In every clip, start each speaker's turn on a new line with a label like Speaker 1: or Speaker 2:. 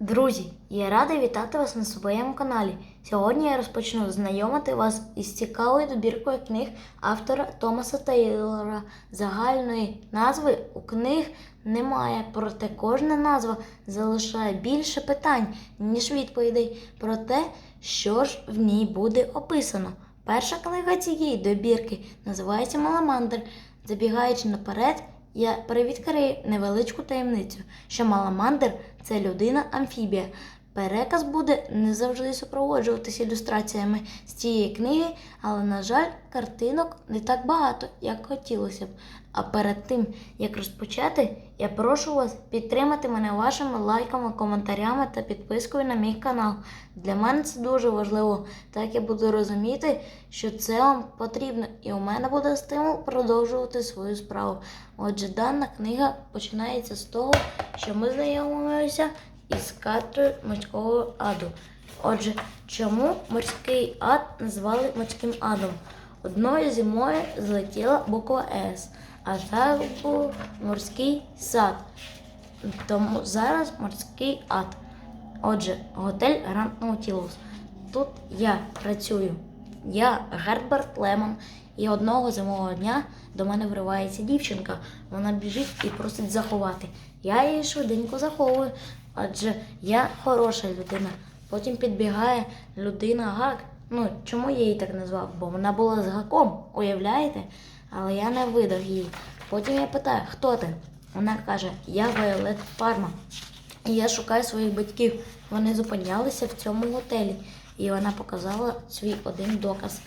Speaker 1: Друзі, я радий вітати вас на своєму каналі. Сьогодні я розпочну знайомити вас із цікавою добіркою книг автора Томаса Тейлора. Загальної назви у книг немає, проте кожна назва залишає більше питань, ніж відповідей про те, що ж в ній буде описано. Перша книга цієї добірки називається Маламандр. Забігаючи наперед, я перевідкрию невеличку таємницю, що Маламандр це людина-амфібія. Переказ буде не завжди супроводжуватися ілюстраціями з цієї книги, але, на жаль, картинок не так багато, як хотілося б. А перед тим, як розпочати, я прошу вас підтримати мене вашими лайками, коментарями та підпискою на мій канал. Для мене це дуже важливо, так я буду розуміти, що це вам потрібно, і у мене буде стимул продовжувати свою справу. Отже, дана книга починається з того, що ми знайомимося із кадрою морського аду. Отже, чому морський ад назвали морським адом? Одною зимою злетіла буква С, а так був морський сад. Тому зараз морський ад. Отже, готель Гранд Наутілус. Тут я працюю. Я Герберт Лемон. І одного зимового дня до мене вривається дівчинка. Вона біжить і просить заховати. Я її швиденько заховую, адже я хороша людина. Потім підбігає людина гак. Ну, чому я її так назвав? Бо вона була з гаком, уявляєте? Але я не видав її. Потім я питаю, хто ти? Вона каже, я Вайолет Парма. І я шукаю своїх батьків. Вони зупинялися в цьому готелі. І вона показала свій один доказ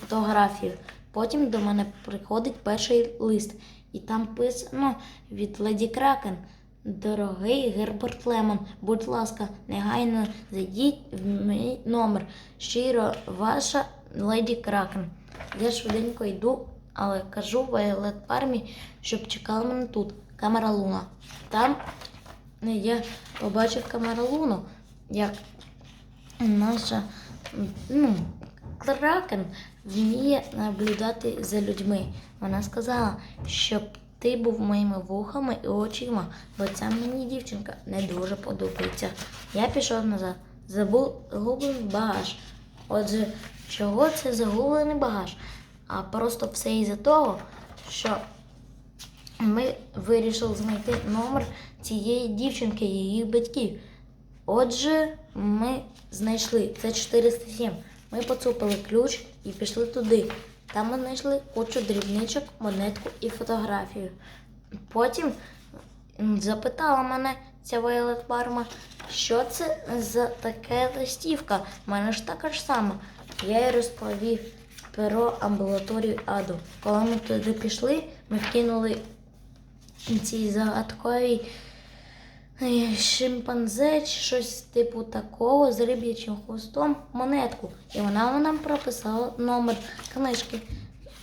Speaker 1: фотографію. Потім до мене приходить перший лист, і там писано від Леді Кракен. Дорогий Герберт Лемон, будь ласка, негайно зайдіть в мій номер. Щиро ваша леді Кракен. Я швиденько йду, але кажу Вайолет Пармі, щоб чекала мене тут. Камера Луна. Там я побачив камера Луну, як наша ну, Кракен вміє наблюдати за людьми. Вона сказала, щоб ти був моїми вухами і очима, бо ця мені дівчинка не дуже подобається. Я пішов назад, загублений багаж. Отже, чого це загублений багаж? А просто все із-за того, що ми вирішили знайти номер цієї дівчинки, її батьків. Отже, ми знайшли це 407. Ми поцупили ключ і пішли туди. Там ми знайшли кучу дрібничок, монетку і фотографію. Потім запитала мене ця Вайолет Парма, що це за таке листівка. У мене ж така ж сама. Я їй розповів про амбулаторію Аду. Коли ми туди пішли, ми вкинули цій загадковій шимпанзе чи щось типу такого з риб'ячим хвостом монетку. І вона нам прописала номер книжки.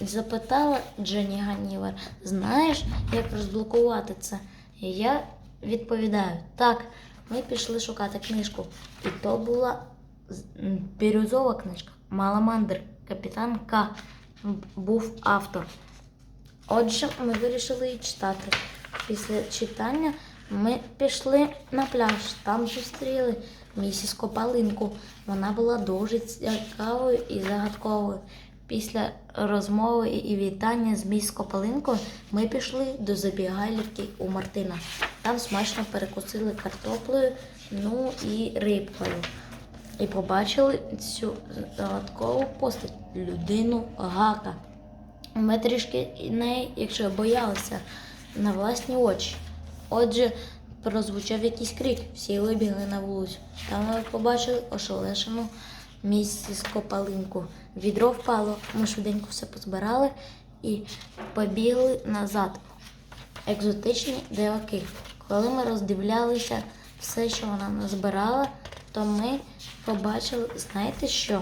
Speaker 1: Запитала Дженні Ганівер, знаєш, як розблокувати це? І я відповідаю, так, ми пішли шукати книжку. І то була бірюзова книжка. Маламандр, капітан К. був автор. Отже, ми вирішили її читати. Після читання ми пішли на пляж. Там зустріли місіс Копалинку. Вона була дуже цікавою і загадковою. Після розмови і вітання з міс Копалинкою ми пішли до забігайлівки у Мартина. Там смачно перекусили картоплею, ну і рибкою. І побачили цю загадкову постать людину Гака. Ми трішки неї, якщо боялися на власні очі. Отже, прозвучав якийсь крик, всі вибігли на вулицю. Там ми побачили ошелешену місіс Копалинку. Відро впало, ми швиденько все позбирали і побігли назад. Екзотичні диваки. Коли ми роздивлялися все, що вона назбирала, то ми побачили, знаєте що?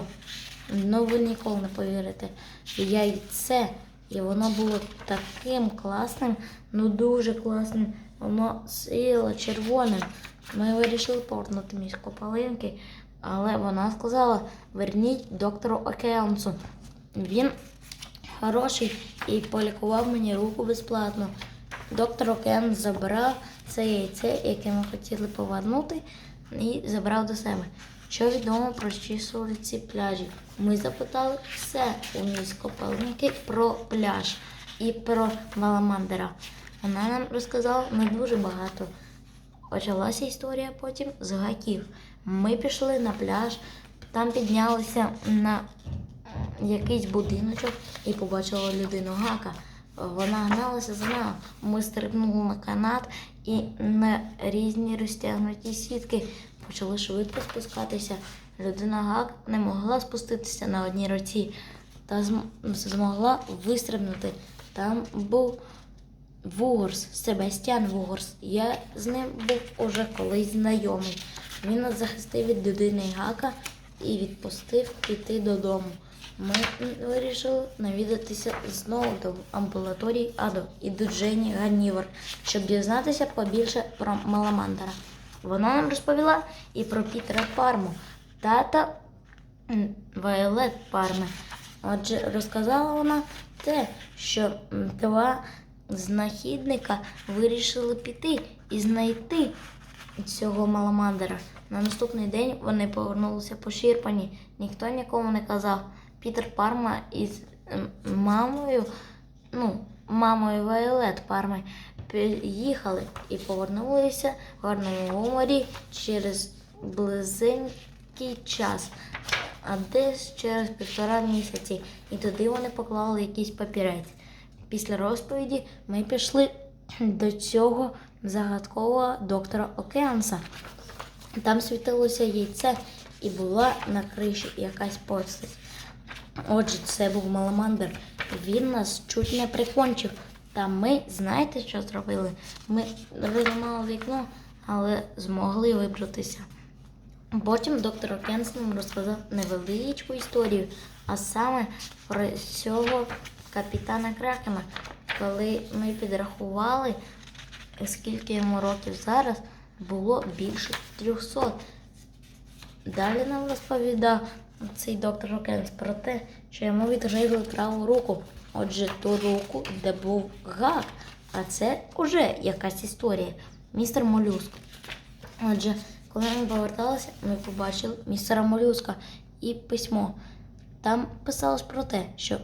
Speaker 1: Ну, ви ніколи не повірите. Яйце. І воно було таким класним, ну дуже класним. Воно сіло червоним. Ми вирішили повернути між копалинки, але вона сказала: верніть доктору Океансу. Він хороший і полікував мені руку безплатно. Доктор Окен забрав це яйце, яке ми хотіли повернути, і забрав до себе. Що відомо про числи ці пляжі? Ми запитали все у міськопалники про пляж і про Маламандера. Вона нам розказала не дуже багато. Почалася історія потім з гаків. Ми пішли на пляж, там піднялися на якийсь будиночок і побачила людину гака. Вона гналася за нами. Ми стрибнули на канат і на різні розтягнуті сітки почали швидко спускатися. Людина гак не могла спуститися на одній руці та змогла вистрибнути. Там був Вугорс, Себастьян Вугорс. Я з ним був уже колись знайомий. Він нас захистив від людини Гака і відпустив піти додому. Ми вирішили навідатися знову до амбулаторії Адо і до Джені Ганнівер, щоб дізнатися побільше про Маламандера. Вона нам розповіла і про Пітера Парму, тата Вайолет Парми. Отже, розказала вона те, що два знахідника вирішили піти і знайти цього маламандера. На наступний день вони повернулися пошірпані. Ніхто нікому не казав. Пітер Парма із мамою, ну, мамою Вайолет Парми, їхали і повернулися в гарному гуморі через близенький час, а десь через півтора місяці. І туди вони поклали якийсь папірець. Після розповіді ми пішли до цього загадкового доктора Океанса. Там світилося яйце і була на криші якась постать. Отже, це був маламандр. Він нас чуть не прикончив. Та ми, знаєте, що зробили? Ми розламали вікно, але змогли вибратися. Потім доктор Окенс нам розказав невеличку історію, а саме про цього капітана Кракена. Коли ми підрахували, скільки йому років зараз, було більше 300. Далі нам розповідав цей доктор Окенс про те, що йому відгризли праву руку. Отже, ту руку, де був гак. А це уже якась історія. Містер Молюск. Отже, коли ми поверталися, ми побачили містера Молюска і письмо. Там писалось про те, що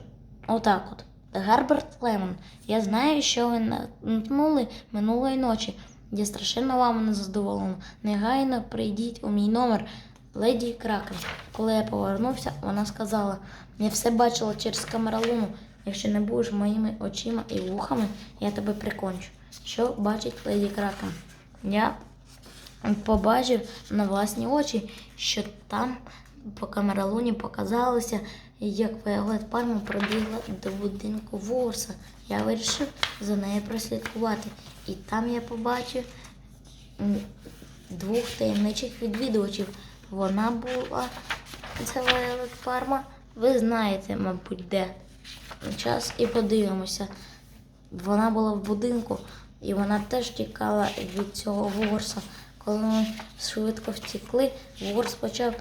Speaker 1: отак от. Гарберт Лемон, я знаю, що ви натнули минулої ночі. Я страшенно вами не задоволена. Негайно прийдіть у мій номер, леді Кракен. Коли я повернувся, вона сказала: я все бачила через камералуну. Якщо не будеш моїми очима і вухами, я тебе прикончу. Що бачить леді Кракен? Я побачив на власні очі, що там по камералуні показалося, як Віолет Пальма пробігла до будинку Ворса. Я вирішив за нею прослідкувати. І там я побачив двох таємничих відвідувачів. Вона була це Віолет Парма. Ви знаєте, мабуть, де. Час і подивимося. Вона була в будинку, і вона теж тікала від цього Ворса. Коли ми швидко втекли, Ворс почав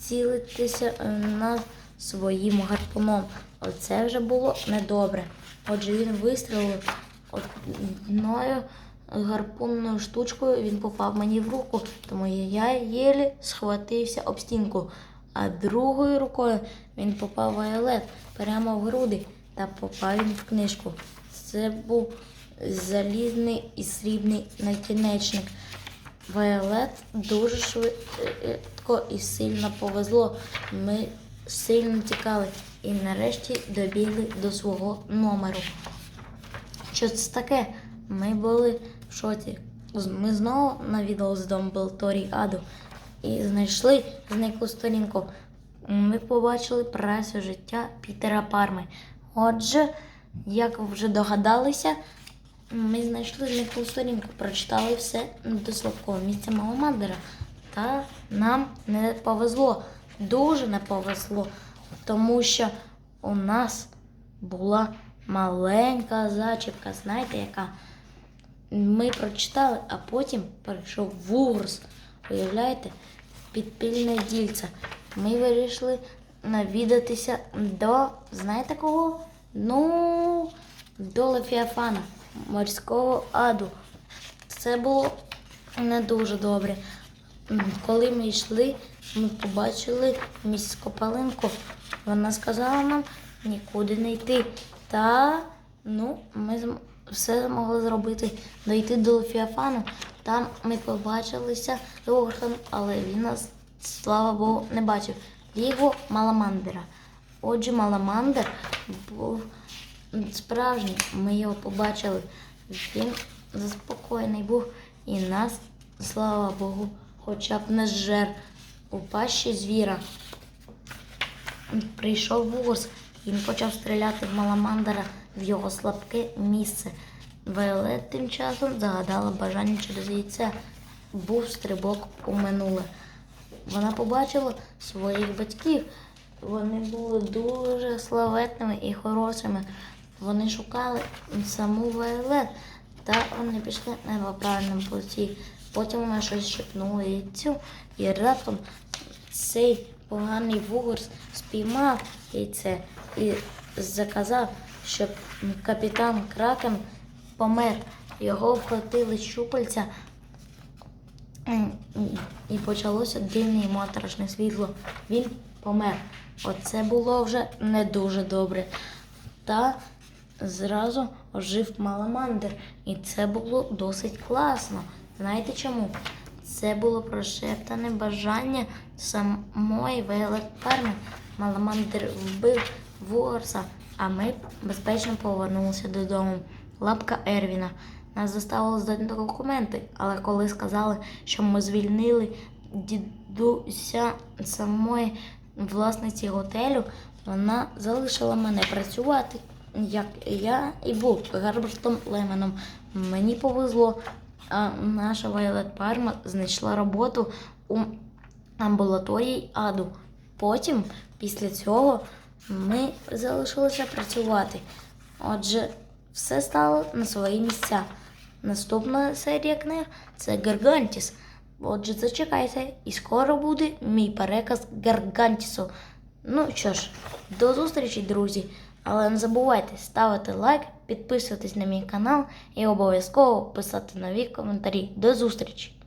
Speaker 1: цілитися е, нас своїм гарпуном. Оце вже було недобре. Отже, він вистрілив одною гарпунною штучкою, він попав мені в руку, тому я єлі схватився об стінку. А другою рукою він попав Вайолет прямо в груди та попав він в книжку. Це був залізний і срібний накінечник. Вайолет дуже швидко і сильно повезло. Ми сильно тікали і нарешті добігли до свого номеру. Що це таке? Ми були в шоці. Ми знову навідали з Домблторі Аду і знайшли зниклу сторінку. Ми побачили працю життя Пітера Парми. Отже, як ви вже догадалися, ми знайшли зниклу сторінку, прочитали все до слабкого місця Маламандера. Та нам не повезло, дуже не повезло, тому що у нас була маленька зачіпка, знаєте яка? Ми прочитали, а потім прийшов вурс. Уявляєте, підпільне дільце. Ми вирішили навідатися до, знаєте кого? Ну, до Лефіафана, морського аду. Це було не дуже добре. коли ми йшли, ми побачили міс Копаленко. Вона сказала нам нікуди не йти. Та ну, ми все змогли зробити, дойти до Фіафану. Там ми побачилися з Огуртом, але він нас, слава Богу, не бачив. Його Маламандера. Отже, Маламандер був справжній. Ми його побачили. Він заспокоєний був і нас, слава Богу, хоча б не зжер у пащі звіра. Прийшов Вурс, він почав стріляти в Маламандера в його слабке місце. Віолет тим часом загадала бажання через яйце. Був стрибок у минуле. Вона побачила своїх батьків. Вони були дуже славетними і хорошими. Вони шукали саму Віолет, та вони пішли по правильному путі. Потім вона щось шепнула яйцю, і раптом цей поганий вугорс спіймав яйце і заказав, щоб капітан Кракен помер. Його вхватили щупальця і почалося дивне і моторошне світло. Він помер. Оце було вже не дуже добре. Та зразу ожив Маламандр. І це було досить класно. Знаєте чому? Це було прошептане бажання самої Вейлет Парми. Маламандр вбив Ворса, а ми безпечно повернулися додому. Лапка Ервіна. Нас заставили здати документи, але коли сказали, що ми звільнили дідуся самої власниці готелю, вона залишила мене працювати, як я і був Гербертом Леменом. Мені повезло, а наша Вайлет Парма знайшла роботу у амбулаторії Аду. Потім, після цього, ми залишилися працювати. Отже, все стало на свої місця. Наступна серія книг це Гаргантіс. Отже, зачекайте, і скоро буде мій переказ Гаргантісу. Ну що ж, до зустрічі, друзі. Але не забувайте ставити лайк, підписуватись на мій канал і обов'язково писати нові коментарі. До зустрічі!